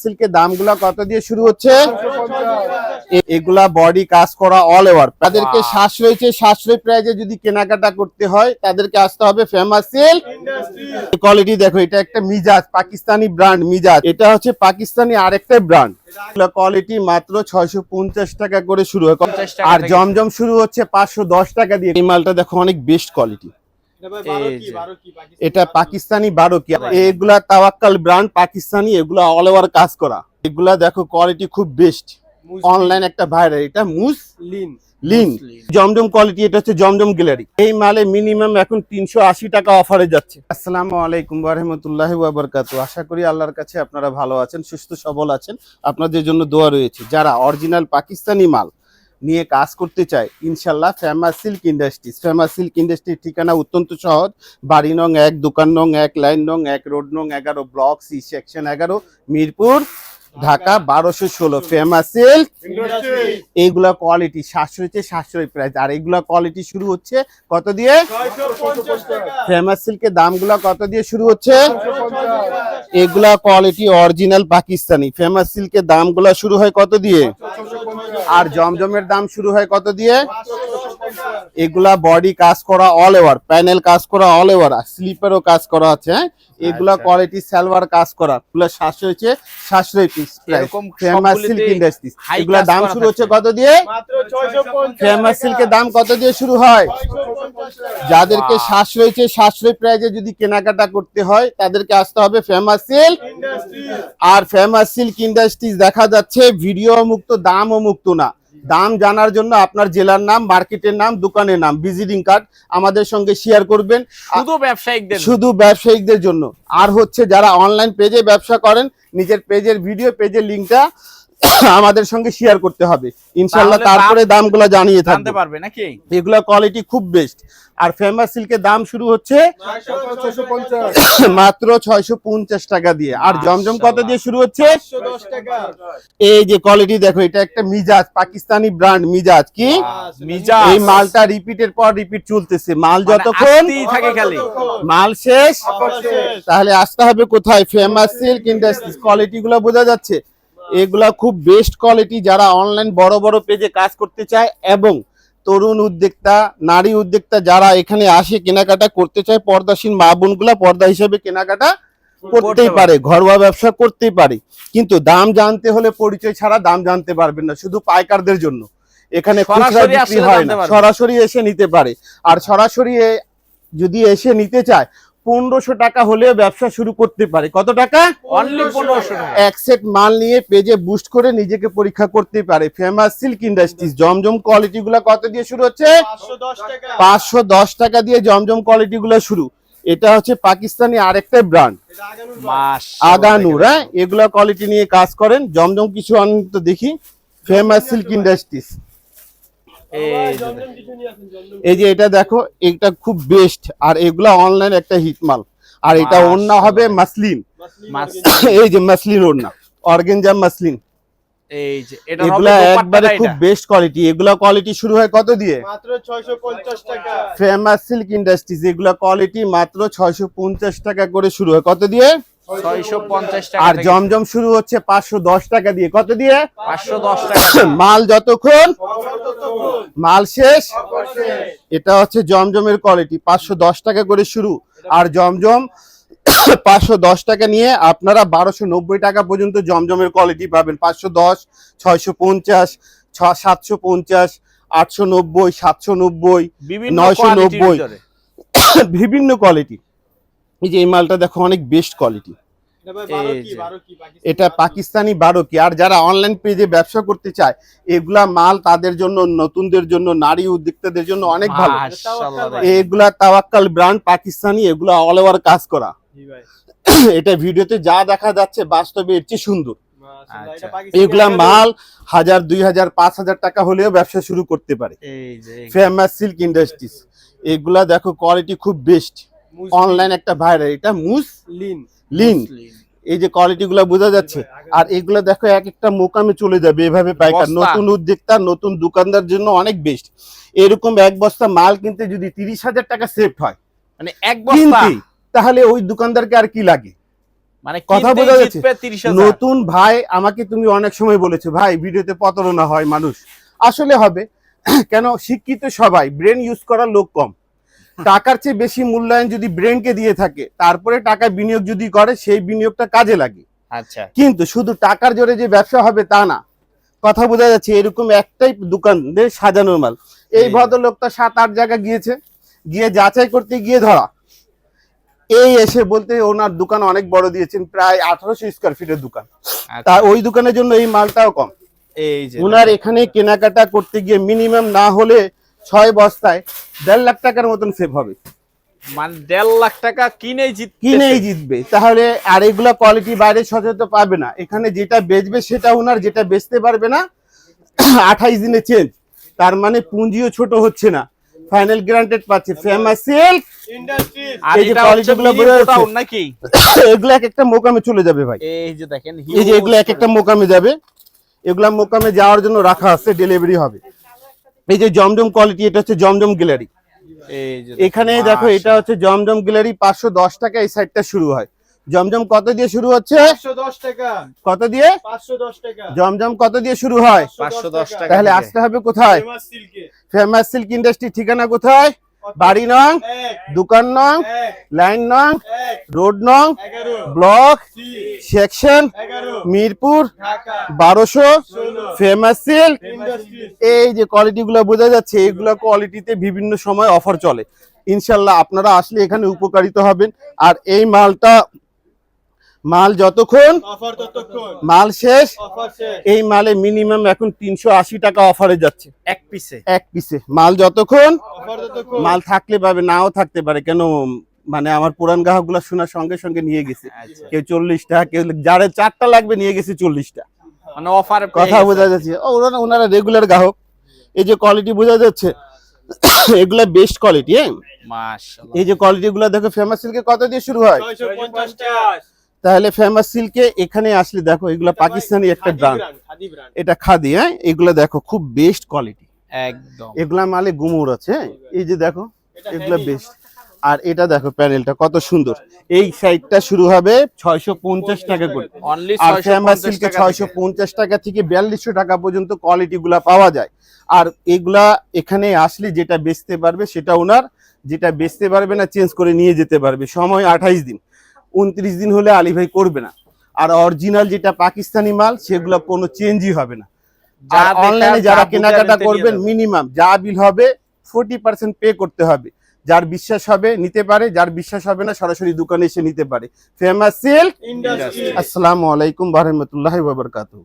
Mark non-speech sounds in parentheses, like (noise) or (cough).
সিল্কের দামগুলা কত দিয়ে শুরু হচ্ছে? এগুলা বডি কাজ করা অল ওভার তাদেরকে. সাশ্রয়ী চেয়ে সাশ্রয়ী প্রাইজে যদি কেনাকাটা করতে হয় তাদেরকে আসতে হবে ফেমাস সিল্ক কোয়ালিটি দেখো এটা একটা মিজাজ পাকিস্তানি ব্র্যান্ড মিজাজ। এটা হচ্ছে পাকিস্তানি আরেকটা ব্র্যান্ড কোয়ালিটি মাত্র ছয়শো পঞ্চাশ টাকা করে শুরু হয়। আর জমজম শুরু হচ্ছে পাঁচশো দশ টাকা দিয়ে। এই মালটা দেখো অনেক বেস্ট কোয়ালিটি। এটা পাকিস্তানি বারো কি? এগুলা তাওয়াক্কাল ব্র্যান্ড পাকিস্তানি এগুলা অল ওভার কাজ করা। এগুলা দেখো কোয়ালিটি খুব বেস্ট অনলাইন একটা ভাইরাল এটা মুস লিন। লিন। জমজম কোয়ালিটি এটা হচ্ছে জমজম গ্যালারি এই মালে মিনিমাম এখন তিনশো আশি টাকা অফারে যাচ্ছে। আসসালামু আলাইকুম রহমতুল্লাহ বাবরকাত আশা করি আল্লাহর কাছে আপনারা ভালো আছেন সুস্থ সবল আছেন। আপনাদের জন্য দোয়া রয়েছে। যারা অরিজিনাল পাকিস্তানি মাল নিয়ে কাজ করতে চায়, ইনশাল্লাহ famous silk industries. Famous silk ইন্ডাস্ট্রির ঠিকানা অত্যন্ত সহজ। বাড়ি নং এক, দোকান নং এক, লাইন নং এক, রোড নং এগারো, ব্লক সি, সেকশন এগারো, মিরপুর। ঢাকা বারোশো ষোলো ফেমাস সিল্ক এইগুলা কোয়ালিটি সাশ্রয়ী চেয়ে সাশ্রয়ী প্রাইস আর এইগুলা কোয়ালিটি শুরু হচ্ছে কত দিয়ে? ফেমাস সিল্কের দামগুলা কত দিয়ে শুরু হচ্ছে? এগুলা কোয়ালিটি অরিজিনাল পাকিস্তানি। ফেমাস সিল্কের দামগুলা শুরু হয় কত দিয়ে? আর জমজমের দাম শুরু হয় কত দিয়ে? এগুলা বডি কাজ করা অল ওভার প্যানেল কাজ করা অল ওভার স্লিপারও কাজ করা আছে হ্যাঁ? এগুলা আচ্ছা। কোয়ালিটি সালোয়ার কাজ করা। প্লাস সাশ্রয় হচ্ছে সাশ্রয় পিস এরকম ফেমাস সিল্ক ইন্ডাস্ট্রিজ high এগুলা দাম শুরু হচ্ছে কত দিয়ে? মাত্র 650 ফেমাস সিল্কের দাম কত দিয়ে শুরু হয়? যাদেরকে. সাশ্রয়ী চেয়ে সাশ্রয়ী প্রাইজে যদি কেনাকাটা করতে হয় তাদেরকে আসতে হবে ফেমাস সিল্ক ইন্ডাস্ট্রি আর ফেমাস সিল্ক ইন্ডাস্ট্রিজ দেখা যাচ্ছে ভিডিও মুক্ত দামও মুক্ত না। দাম জানার জন্য আপনার জেলার নাম মার্কেটের নাম দোকানের নাম ভিজিটিং কার্ড আমাদের সঙ্গে শেয়ার করবেন। শুধু ব্যবসায়িকদের শুধু ব্যবসায়িকদের জন্য। আর হচ্ছে যারা অনলাইন পেজে ব্যবসা করেন নিজের পেজের ভিডিও পেজের লিঙ্কটা (coughs) আমাদের সঙ্গে শেয়ার করতে হবে। ইনশাল্লাহ তারপরে দামগুলো জানিয়ে থাকতে পারবে নাকি? এগুলো কোয়ালিটি খুব বেস্ট আর ফেমাস সিল্কের দাম শুরু হচ্ছে (coughs) মাত্র ছয়শো পঞ্চাশ টাকা দিয়ে। আর জমজম কত দিয়ে শুরু হচ্ছে? এই যে কোয়ালিটি দেখো এটা একটা মিজাজ পাকিস্তানি ব্র্যান্ড মিজাজ কি? মিজাজ। এই মালটা রিপিটের পর রিপিট চলতেছে। মাল মানে যতক্ষণ আসতেই থাকে খালি। মাল শেষ শেষ। তাহলে আসতে হবে কোথায়? ফেমাস সিল্ক ইন্ডাস্ট্রিজ কোয়ালিটি গুলো বোঝা যাচ্ছে। এগুলা খুব বেস্ট কোয়ালিটি যারা অনলাইন বড় বড় পেজে কাজ করতে চায় এবং তরুণ উদ্যোক্তা নারী উদ্যোক্তা যারা এখানে আসে কেনাকাটা করতে চায় পর্দাসীন মা বোনগুলা পর্দা হিসেবে কেনাকাটা করতেই পারে ঘরোয়া ব্যবসা করতেই পারে। কিন্তু দাম জানতে হলে পরিচয় ছাড়া দাম জানতে পারবেন না শুধু পাইকারদের জন্য। এখানে খুচরা সরাসরি বিক্রি হয় না সরাসরি এসে নিতে পারে। আর সরাসরি যদি এসে নিতে চায় পনেরোশো টাকা হলেও ব্যবসা শুরু করতে পারে। কত টাকা? এক সেট মাল নিয়ে পেজে বুস্ট করে নিজেকে পরীক্ষা করতে পারে। ফেমাস সিল্ক ইন্ডাস্ট্রিজ জমজম কোয়ালিটি গুলা কত দিয়ে শুরু হচ্ছে? পাঁচশো দশ টাকা। দিয়ে জমজম কোয়ালিটি গুলো শুরু। এটা হচ্ছে পাকিস্তানি আরেকটা ব্র্যান্ড আগানোর আগানুর হ্যাঁ? এগুলা কোয়ালিটি নিয়ে কাজ করেন। জমজম কিছু অনেক তো দেখি। ফেমাস সিল্ক ইন্ডাস্ট্রিজ এই যে এটা দেখো এটা খুব বেস্ট আর এগুলা অনলাইন একটা হিট মাল আর এটা অন্য হবে মাসলিন। (coughs) এই যে মাসলিন ওড়না অর্গেনজা মাসলিন। এই যে এটা এগুলা একবারে খুব বেস্ট কোয়ালিটি এগুলা কোয়ালিটি শুরু হয় কত দিয়ে? মাত্র 650 টাকা। ফেমাস সিল্ক ইন্ডাস্ট্রিজ এগুলা কোয়ালিটি মাত্র ছয়শো পঞ্চাশ টাকা করে শুরু হয়। কত দিয়ে? 650 আর জমজম শুরু হচ্ছে পাঁচশো দশ টাকা দিয়ে। কত দিয়ে? 510 টাকা (clears throat) মাল যতক্ষণ? মাল শেষ? এটা হচ্ছে জমজমের কোয়ালিটি পাঁচশো দশ টাকা করে শুরু। আর জমজম (clears throat) পাঁচশো দশ টাকা নিয়ে আপনারা বারোশো নব্বই টাকা পর্যন্ত জমজমের কোয়ালিটি পাবেন। পাঁচশো দশ ছয়শো পঞ্চাশ ছ সাতশো পঞ্চাশ আটশো নব্বই সাতশো নব্বই নয়শো নব্বই। (clears throat) বিভিন্ন কোয়ালিটি এই যে এই মালটা দেখো অনেক বেস্ট কোয়ালিটি এটা ভাই 12 এই কি যে। 12 কি? পাকিস্তানি এটা বারো কি? আর যারা অনলাইন পেজে ব্যবসা করতে চায় এগুলা মাল তাদের জন্য নতুনদের জন্য নারী উদ্যোক্তাদের জন্য অনেক ভালো। এগুলা তাওয়াক্কাল ব্র্যান্ড পাকিস্তানি এগুলা অল ওভার কাজ করা। (clears throat) এটা ভিডিওতে যা দেখা যাচ্ছে বাস্তবে এর চেয়ে সুন্দর। আচ্ছা। এটা পাকিস্তানি এগুলা মাল হাজার দুই হাজার পাঁচ হাজার টাকা হলেও ব্যবসা শুরু করতে পারে। ফেমাস সিল্ক ইন্ডাস্ট্রিজ এগুলা দেখো কোয়ালিটি খুব বেস্ট অনলাইন একটা ভাইরাল এটা মুস লিন। লিন এই যে কোয়ালিটি গুলা বোঝা যাচ্ছে। আর এগুলা দেখো এক একটা মোকামে চলে যাবে এভাবে পাইকার। নতুন উদ্যোক্তা নতুন দোকানদার জন্য অনেক বেস্ট এরকম এক বস্তা মাল কিনতে যদি তিরিশ হাজার টাকা সেফ হয় মানে এক বস্তা। তাহলে ওই দোকানদারকে আর কি লাগে? মানে কথা বোঝা যাচ্ছে? 30,000 নতুন ভাই আমাকে তুমি অনেক সময় বলেছ ভাই ভিডিওতে প্রতারণা হয় মানুষ। আসলে হবে। (clears throat) কেন? শিক্ষিত সবাই ব্রেন ইউজ করার লোক কম। টাকার চেয়ে বেশি মূল্যায়ন যদি ব্রেনকে দিয়ে থাকে তারপরে টাকা বিনিয়োগ যদি করে সেই বিনিয়োগটা কাজে লাগে। আচ্ছা। কিন্তু শুধু টাকার জোরে যে ব্যবসা হবে তা না কথা বোঝা যাচ্ছে এরকম একটাই দোকান সাজানোর মাল। এই। ভদ্রলোকটা সাত আট জায়গা গিয়েছে গিয়ে যাচাই করতে গিয়ে ধরা। এই এসে বলতে ওনার দোকান অনেক বড় দিয়েছেন প্রায় আঠারোশো স্কোয়ার ফিটের দোকান। আচ্ছা। তা ওই দোকানের জন্য এই মালটাও কম। এই যে ওনার এখানে কেনাকাটা করতে গিয়ে মিনিমাম না হলে ছয় বস্তায় দেড় লাখ টাকার মতন সেভ হবে। মানে দেড় লাখ টাকা কিনেই জিত কিনেই জিতবে। তাহলে আর এগুলা কোয়ালিটি বাইরে সচেতন পাবে না। এখানে যেটা বেচবে সেটা ওনার যেটা বেচতে পারবে না (clears throat) আঠাইশ দিনে চেঞ্জ তার মানে পুঁজিও ছোট হচ্ছে না। ফাইনাল গ্রান্টেড পাচ্ছে। ফেমাস আর এই যে এটা quality হচ্ছে গুলো mini বোঝা যাচ্ছে? গোডাউন নাকি? (clears throat) এগুলো এক একটা মোকামে চলে যাবে ভাই। এই যে দেখেন এই যে এগুলো এক একটা মোকামে যাবে। এগুলা মোকামে যাওয়ার জন্য রাখা আছে ডেলিভারি হবে। এই যে জমজম কোয়ালিটি এটা হচ্ছে জমজম গ্যালারি এখানে দেখো এটা হচ্ছে জমজম গ্যালারি পাঁচশো দশ টাকা এই সাইডটা শুরু হয়। জমজম কত দিয়ে শুরু হচ্ছে? কত দিয়ে? পাঁচশো দশ টাকা। জমজম কত দিয়ে শুরু হয়? 510 টাকা। তাহলে আসতে হবে কোথায়? ফেমাস ফেমাস সিল্ক ইন্ডাস্ট্রি ঠিকানা কোথায়? বাড়ি নং দোকান নং লাইন নং রোড নং ব্লক সেকশন মিরপুর বারোশো ফেমাস সিল্ক এই যে কোয়ালিটিগুলো বোঝা যাচ্ছে এইগুলো কোয়ালিটিতে বিভিন্ন সময় অফার চলে। ইনশাল্লাহ আপনারা আসলে এখানে উপকারিত হবেন। আর এই মালটা মাল যতক্ষণ মাল শেষ অফার শেষ। এই মালে মিনিমাম এখন তিনশো আশি টাকা অফারে যাচ্ছে। এক পিসে? এক পিসে। মাল যতক্ষণ মাল থাকলে পাবে নাও থাকতে পারে। কেন মানে আমার পুরান গ্রাহকগুলা শোনার সঙ্গে সঙ্গে নিয়ে গেছে। আচ্ছা। কেউ চল্লিশটা কেউ যারে চারটা লাগবে নিয়ে গেছে চল্লিশটা। মানে অফার কথা বোঝা যাচ্ছে। ওনারা ওনারা রেগুলার গ্রাহক। এই যে কোয়ালিটি বোঝা যাচ্ছে (coughs) এগুলা বেস্ট কোয়ালিটি হ্যাঁ? এই যে কোয়ালিটি গুলা দেখো ফেমাস সিল্কে কত দিয়ে শুরু হয়? তাহলে ফেমাস সিল্কে এখানে আসলে দেখো এগুলো পাকিস্তানি একটা ব্র্যান্ড। এটা খাদি হ্যাঁ? এগুলো দেখো খুব বেস্ট কোয়ালিটি একদম। এগুলা মালে গুমুর আছে হ্যাঁ? এই যে দেখো এগুলা বেস্ট আর এটা দেখো প্যানেলটা কত সুন্দর। এই সাইডটা শুরু হবে ছয়শো পঞ্চাশ টাকা করে। আর ফেমাস সিল্কে ছয়শো পঞ্চাশ টাকা থেকে বিয়াল্লিশশো টাকা পর্যন্ত কোয়ালিটি গুলা পাওয়া যায়। আর এগুলা এখানে আসলে যেটা বেচতে পারবে সেটা ওনার যেটা বেচতে পারবে না চেঞ্জ করে নিয়ে যেতে পারবে। সময় আঠাইশ দিন। উনত্রিশ দিন হলে আলি ভাই করবে না। আর অরিজিনাল যেটা পাকিস্তানি মাল সেগুলো কোনো চেঞ্জই হবে না। আর অনলাইনে যারা কেনাকাটা করবেন মিনিমাম যা বিল হবে ফোর্টি পার্সেন্ট পে করতে হবে। যার বিশ্বাস হবে নিতে পারে যার বিশ্বাস হবে না সরাসরি দোকানে এসে নিতে পারে। ফেমাস সিল্ক আসসালামু আলাইকুম বারহমতুল্লাহ বাবরকাতু